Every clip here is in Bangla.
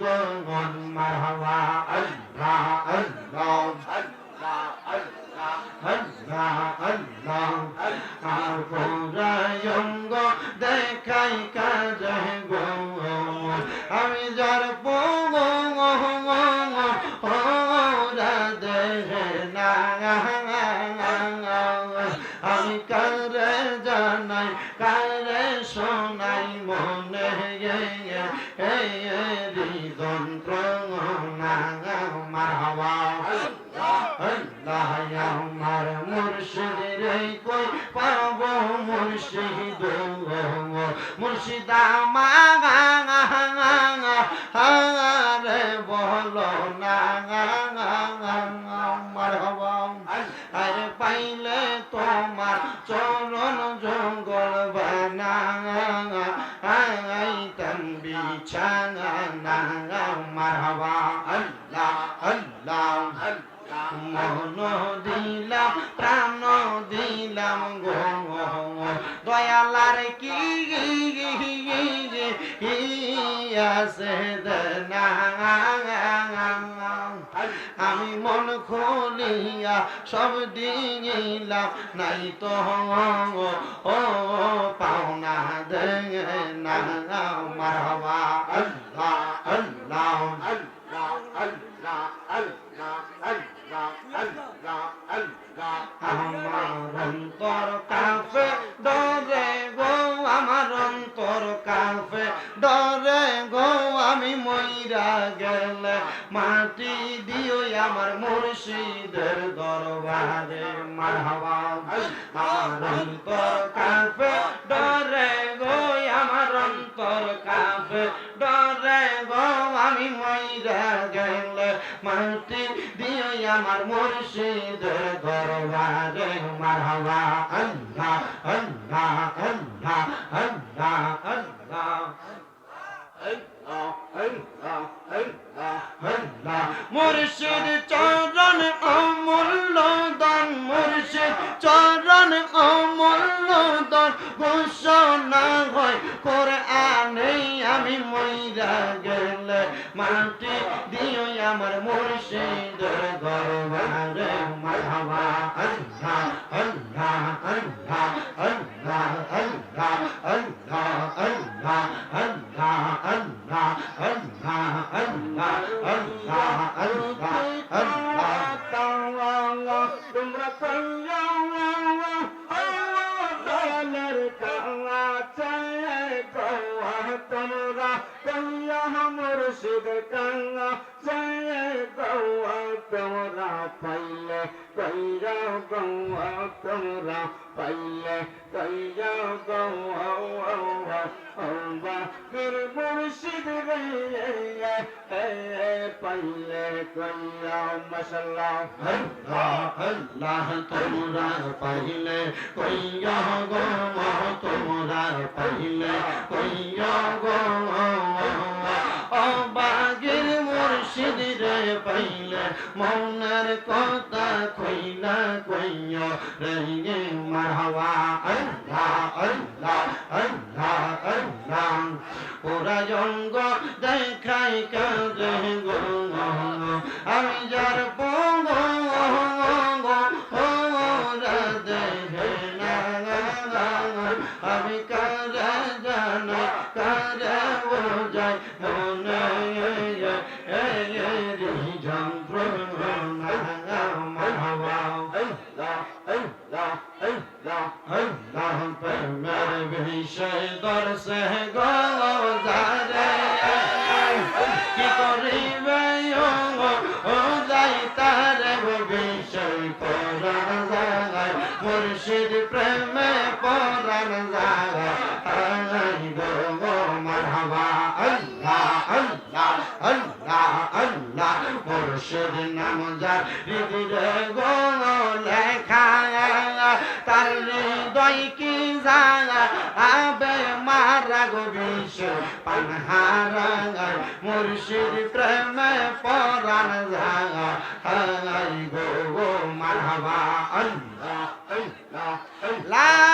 গন মারহাবা আল্লাহ কাজে গো আমি যার পঙ্গ ওরা দেহে না মুর্শিদ মুর্শিদ রে বলো না আরে পাইলে তোমার চরণ জঙ্গল বানা আইতাম বিছানা মারহাবা আল্লাহ আল্লাহ মন দিলাম, প্রাণ দিলাম গো দয়ালার কি আছে আমি মন খুলিয়া সব দিলাম নাই তো ও পাওনা দে না মারহাবা আল্লাহ আল্লাহ আল্লাহ আল্লাহ আল্লাহ আল্লাহ আল্লাহ আল্লাহ আমার অন্তর কাফে গেলে মাটি দিও আমার মুর্শিদের দরবারে মারহাবা আমার অন্তর ডরে গো আমার অন্তর ডরে গো আমি মইরা গেলে মাটি দিও আমার মুর্শিদের দরবারে মারহাবা আল্লাহ আল্লাহ আল্লাহ আল্লাহ আল্লাহ মুর্শিদ চরণ অমূল্য পাইলে কইয়া মশলা আল্লাহ আল্লাহ তোমরা পাইলে কইয়া গো তোমরা পাইলে কইয়া গো। ও বাগের মুর্শিদ রে পাইলে মনের কথা কইলা কইয়া রে মারহাবা। আল্লাহ আল্লাহ আল্লাহ আল্লাহ। ওরা জঙ্গ দেখাই কাজে গো আমি যার পঙ্গ ওরা দেখে না আমি কারে জানাই মনে মুর্শিদ নাম যার হৃদয় গো লেখা তার হৃদয় কি জাগা আবে মারা গো বিষ পানহারা। মুর্শিদ প্রেমে পরাণ জাগা। হাই গো মারহাবা আল্লাহ লা ইলাহা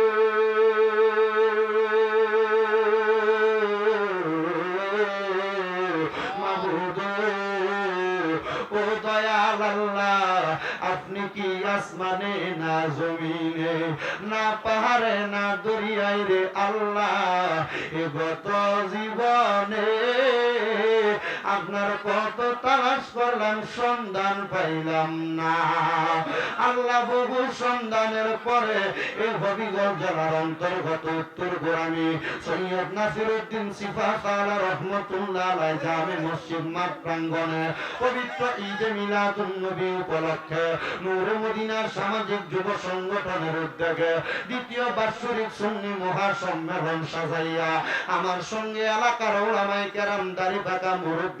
ও দয়াল আল্লাহ, আপনি কি আসমানে না জমিনে, না পাহাড়ে, না দরিয়ায় রে আল্লাহ? এ গত জীবনে আপনার কত তালাশ করলাম, সন্ধান পাইলাম না। আল্লাহ বহু সন্ধানের পরে এই হবিগঞ্জ জেলার অন্তর্গত উত্তর গোরামি সৈয়দ সিফা রহমতুল্লাহ জামে মসজিদ মাঠ প্রাঙ্গণে পবিত্র ঈদে নবী উপলক্ষে নূরে মদিনার সামাজিক যুব সংগঠনের উদ্যোগে দ্বিতীয় বার্ষিক সুন্নি মহাসম্মেলন সাজাইয়া আমার সঙ্গে এলাকার ওলামাই কেরাম দাড়ি পাকা মুরব্বী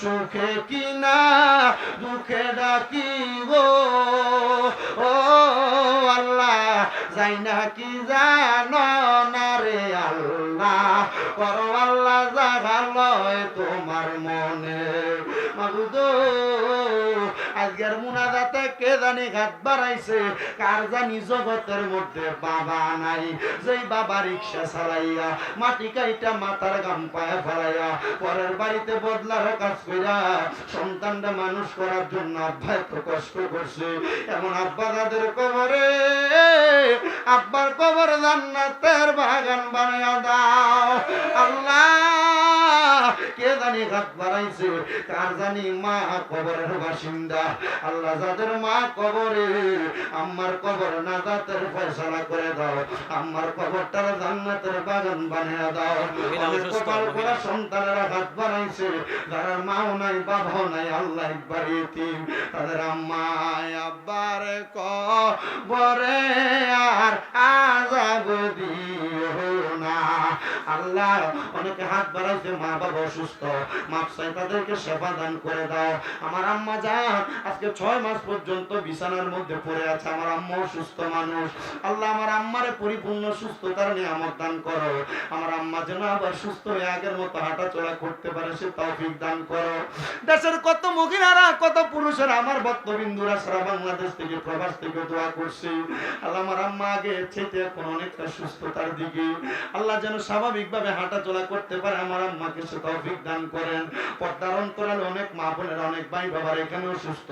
সুখে কিনা, দুঃখে ডাকি ও আল্লাহ, যাই না কি জানো না রে আল্লাহ? পর আল্লাহ জাগালয় তোমার মনে। কে জানি ঘাট বাড়াইছে? কার জানি জগতের মধ্যে বাবা নাই? যেই বাবা রিক্সা চালাইয়া, মাটি কাইটা মাথার গাম পায়ে ফেলাইয়া, পরের বাড়িতে বদলার কাজ কইরা সন্তানটা মানুষ করার জন্য আব্বা এত কষ্ট করছে। এমন আব্বা তাদের কবরে, আব্বার কবর জান্নাতের বাগান বানায়া দাও। আল্লাহ কে জানি ঘাট বাড়াইছে? কার জানি মা কবরের বাসিন্দা? আল্লাহ যাদের মা কবরে আমার কবর না যাদের ফয়সালা করে দাও। আমার কবরটার জান্নাতের বাগান বানিয়ে দাও। কপাল করা সন্তানেরা হাত বাড়াইছে। যারা মাও নাই বাবাও নাই আল্লাহ ইতিম। তাদের আম্মায় আব্বার কবরে আর আজাব আল্লাহ, অনেকে হাত বাড়াইছে মা বাবা অসুস্থ মাপসাই তাদেরকে সেবা দান করে দাও। আমার আম্মা যান, আজকে ছয় মাস পর্যন্ত বিছানার মধ্যে পড়ে আছে, আমার আম্মা অসুস্থ মানুষ। আল্লাহ আমার আম্মারে পরিপূর্ণ সুস্থতার নিয়ামত দান করো। আমার আম্মা যেন আবার সুস্থ হয়ে আগের মতো হাঁটা চলা করতে পারে, সে তৌফিক দান করো। দেশের কত মহিলারা কত পুরুষেরা আমার ভক্তবিন্দুরা সারা বাংলাদেশ থেকে, প্রবাস থেকে দোয়া করছে। আল্লাহ আমার আম্মা আগে চেতে এখন অনেকটা সুস্থতার দিকে। আল্লাহ যেন স্বাভাবিকভাবে হাঁটা চলা করতে পারে, আমার আম্মাকে সে তৌফিক দান করেন। পর্দার অন্তরালে অনেক মা বোনেরা, অনেক ভাই বাবার এখানেও সুস্থ।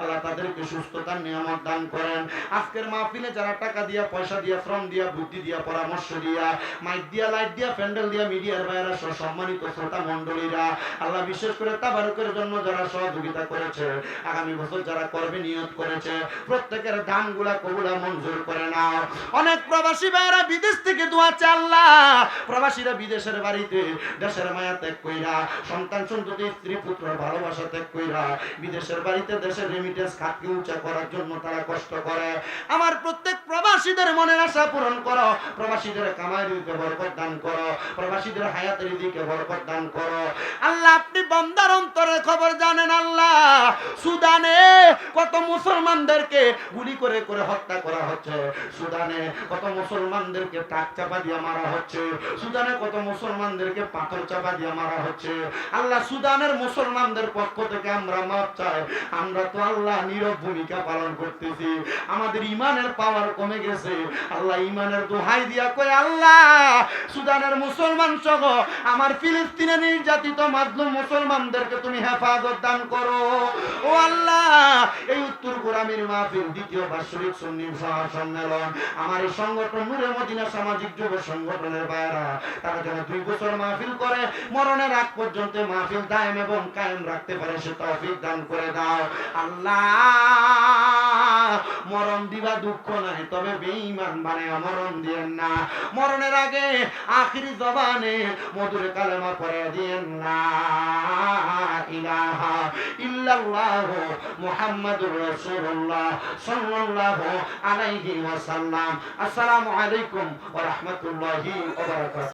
আল্লাহ তাদেরকে সুস্থতার নিয়ামত দান করেন। আজকের মাহফিলে যারা টাকা দিয়া, পয়সা দিয়া, শ্রম দিয়া, বুদ্ধি দিয়া, পরামর্শ দিয়া, মাইক দিয়া, লাইট দিয়া, প্যান্ডেল দিয়া, মিডিয়ার বাইরা সহ সম্মানিত শ্রোতা মন্ডলীরা আল্লাহ বিশেষ করে তাবারুকের জন্য যারা সহযোগিতা করেছে, আগামী বছর যারা করবে নিয়ত করেছে, প্রত্যেকের দানগুলা কবুলা মঞ্জুর করে নাও। অনেক প্রবাসী ভাইরা বিদেশ থেকে দোয়া চাল্লা প্রবাসীরা বিদেশের বাড়িতে দেশের মায়া ত্যাগ কইরা, সন্তান সন্ততি, স্ত্রী পুত্র ভালোবাসা ত্যাগ কইরা, বিদেশের বাড়িতে দেশের রেমিটেন্স খাতকে উঁচা করার জন্য তারা কষ্ট করে। আমার প্রত্যেক প্রবাসীদের মনের আশা পূরণ করো, প্রবাসীদের কামাই দিকে বরকত দান করো, প্রবাসীদের হায়াতের দিকে বরকত দান করো। আল্লাহ, আপনি বন্দার অন্তরের খবর জানেন আল্লাহ, সুদানে কত মুসলমানদেরকে গুলি করে করে হত্যা করা হচ্ছে, সুদানে কত মুসলমানদেরকে টাক চাপা দিয়ে মারা হচ্ছে, সুদানে কত মুসলমানদেরকে পাথর চাপা দিয়ে মারা হচ্ছে। আল্লাহ সুদানের মুসলমানদের পক্ষ থেকে আমরা মাপ চাই। আমরা তো আল্লাহ নীরব ভূমিকা পালন করতেছি। আমাদের ইমানের পাওয়ার কমে গেছে। আল্লাহ ইমানের দোহাই দিয়া কয়, আল্লাহ, সুদানের মুসলমান সহ আমার ফিলিস্তিনে নির্যাতিত মাধ্যম মুসলমানদেরকে তুমি হেফাজত দান করো। ও আল্লাহ, এই গোরামির মাহফিল দ্বিতীয় বার্ষিক সুন্নি সম্মেলন। আমার এই সংগঠন নূরে মদিনা সামাজিক যুব সংগঠনের বাইরা তারা যেন দুই বছর মাহফিল করে, মরণের আগ পর্যন্ত মাহফিল এবং কায়েম রাখতে পারে, সে দান করে দাও। আল্লাহ, মরণ দিবা দুঃখ নাই, তবে বেঈমান বানায় মরণ দিয়েন না। মরণের আগে আখিরি জবানে মধুর কালেমা পড়ে দিয়েন না। ইলাহা ইল্লাল্লাহ মুহাম্মাদুর রাসূলুল্লাহ সাল্লাল্লাহু আসসালামু আলাইকুম ওয়া